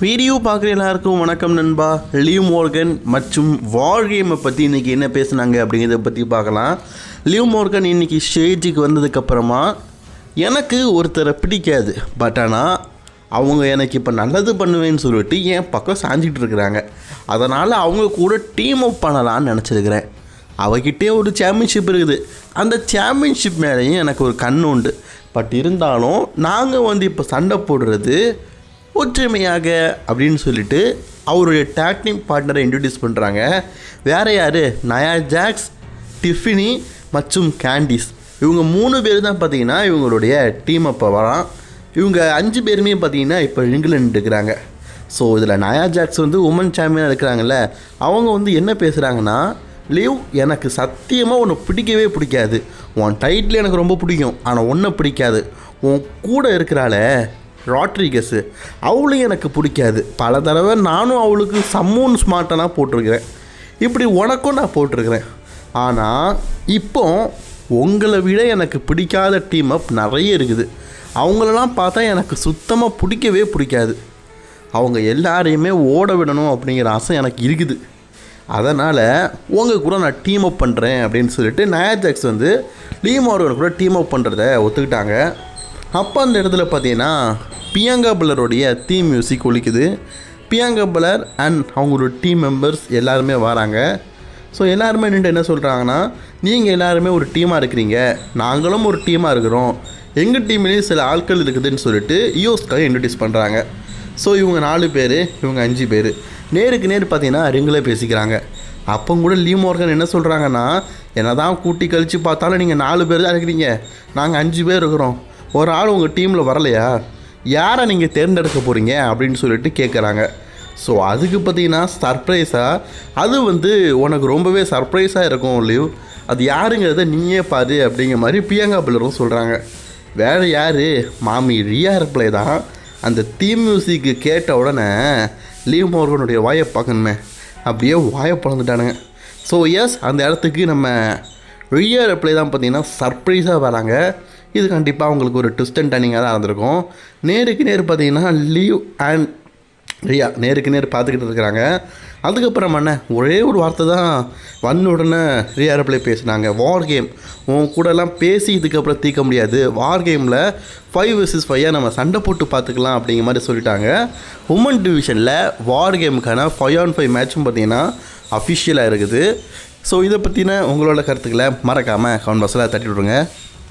Video பார்க்குற எல்லாருக்கும் வணக்கம் நண்பா. லியூ மோர்கன் மற்றும் வார் கேமை பற்றி இன்றைக்கி என்ன பேசுனாங்க அப்படிங்கிறத பற்றி பார்க்கலாம். லியூ மோர்கன் இன்றைக்கி ஸ்டேஜுக்கு வந்ததுக்கப்புறமா எனக்கு ஒருத்தரை பிடிக்காது. பட் ஆனால் அவங்க எனக்கு இப்போ நல்லது பண்ணுவேன்னு சொல்லிட்டு என் பக்கம் சாஞ்சிக்கிட்டு இருக்கிறாங்க. அதனால் அவங்க கூட டீம் அப் பண்ணலான்னு நினச்சிருக்கிறேன். அவகிட்டே ஒரு சாம்பியன்ஷிப் இருக்குது. அந்த சாம்பியன்ஷிப் மேலேயும் எனக்கு ஒரு கண் உண்டு. பட் இருந்தாலும் நாங்கள் வந்து இப்போ சண்டை போடுறது ஒற்றுமையாக அப்படின்னு சொல்லிட்டு அவருடைய டேக்னிங் பார்ட்னரை இன்ட்ரடியூஸ் பண்ணுறாங்க வேறு யார்? நயா ஜாக்ஸ் டிஃபினி மற்றும் கேண்டிஸ். இவங்க மூணு பேர் தான் பார்த்தீங்கன்னா இவங்களுடைய டீம் அப்போ வரான். இவங்க அஞ்சு பேருமே பார்த்தீங்கன்னா இப்போ இங்கிலாந்து இருக்கிறாங்க. ஸோ இதில் நயா ஜாக்ஸ் வந்து உமன் சாம்பியனாக இருக்கிறாங்கல்ல அவங்க வந்து என்ன பேசுகிறாங்கன்னா லீவ் எனக்கு சத்தியமாக உன்னை பிடிக்கவே பிடிக்காது. உன் டைட்டில் எனக்கு ரொம்ப பிடிக்கும். ஆனால் ஒன்றை பிடிக்காது. உன் கூட இருக்கிறாளே ராட்ரிகஸு அவளும் எனக்கு பிடிக்காது. பல தடவை நானும் அவளுக்கு சம்மூன் ஸ்மார்ட்டனாக போட்டிருக்கிறேன். இப்படி உனக்கும் நான் போட்டிருக்கிறேன். ஆனால் இப்போ உங்களை விட எனக்கு பிடிக்காத டீம் அப் நிறைய இருக்குது. அவங்களெல்லாம் பார்த்தா எனக்கு சுத்தமாக பிடிக்கவே பிடிக்காது. அவங்க எல்லாரையுமே ஓட விடணும் அப்படிங்கிற ஆசை எனக்கு இருக்குது. அதனால் உங்கள் கூட நான் டீம் அப் பண்ணுறேன் அப்படின்னு சொல்லிட்டு நயாஜாக்ஸ் வந்து லீம் அவர்கள் கூட டீம் அப் பண்ணுறத ஒத்துக்கிட்டாங்க. அப்போ அந்த இடத்துல பார்த்தீங்கன்னா பியாங்கா பலருடைய தீம் மியூசிக் ஒழிக்குது பியாங்கா பலர் அண்ட் அவங்களோட டீம் மெம்பர்ஸ் எல்லாருமே வராங்க. ஸோ எல்லாருமே நின்று என்ன சொல்கிறாங்கன்னா நீங்கள் எல்லாருமே ஒரு டீமாக இருக்கிறீங்க. நாங்களும் ஒரு டீமாக இருக்கிறோம். எங்கள் டீம்லேயும் சில ஆட்கள் இருக்குதுன்னு சொல்லிட்டு யூஸ்க்காக இன்ட்ரடியூஸ் பண்ணுறாங்க ஸோ இவங்க நாலு பேர் இவங்க அஞ்சு பேர் நேருக்கு நேர் பார்த்தீங்கன்னா ரிங்கில் பேசிக்கிறாங்க. அப்போ கூட லீ மோர்கன் என்ன சொல்கிறாங்கன்னா என்ன தான் கூட்டி கழித்து பார்த்தாலும் நீங்கள் நாலு பேர் தான் இருக்கிறீங்க. நாங்கள் அஞ்சு பேர் இருக்கிறோம். ஒரு ஆள் உங்கள் டீமில் வரலையா? யாரை நீங்கள் தேர்ந்தெடுக்க போகிறீங்க அப்படின்னு சொல்லிட்டு கேட்குறாங்க ஸோ அதுக்கு பார்த்தீங்கன்னா சர்ப்ரைஸாக அது வந்து உனக்கு ரொம்பவே சர்ப்ரைஸாக இருக்கும் லீவ். அது யாருங்கிறத நீயே பாரு அப்படிங்கிற மாதிரி பிரியங்கா பிள்ளரும் சொல்கிறாங்க வேறு யார்? மாமி ரியா ரிப்ளை தான். அந்த தீம் மியூசிக்கு கேட்ட உடனே லீவ் மோர்கனுடைய வாயை பார்க்கணுமே. அப்படியே வாயை பிறந்துட்டானுங்க ஸோ எஸ் அந்த இடத்துக்கு நம்ம ரியா ரிப்ளை தான் பார்த்தீங்கன்னா சர்ப்ரைஸாக வராங்க. இது கண்டிப்பாக உங்களுக்கு ஒரு ட்விஸ்ட் அண்ட் டர்னிங்காக தான் இருந்திருக்கும். நேருக்கு நேர் பார்த்தீங்கன்னா லீவ் அண்ட் ரியா நேருக்கு நேர் பார்த்துக்கிட்டு இருக்கிறாங்க. அதுக்கப்புறம் என்ன ஒரே ஒரு வார்த்தை தான் வந்த உடனே ரியா ரிப்ளை பேசினாங்க. வார் கேம் உன் கூடலாம் பேசி இதுக்கப்புறம் தீர்க்க முடியாது. வார் கேமில் ஃபைவ் வர்சஸ் ஃபைவாக நம்ம சண்டை போட்டு பார்த்துக்கலாம் அப்படிங்கிற மாதிரி சொல்லிட்டாங்க. உமன் டிவிஷனில் வார் கேமுக்கான ஃபைவ் ஆன் ஃபைவ் மேட்சும் பார்த்தீங்கன்னா அஃபிஷியலாக இருக்குது. ஸோ இதை பற்றின உங்களோட கருத்துக்களை மறக்காமல் கவுன் பஸ்ஸில் தட்டி விடுங்க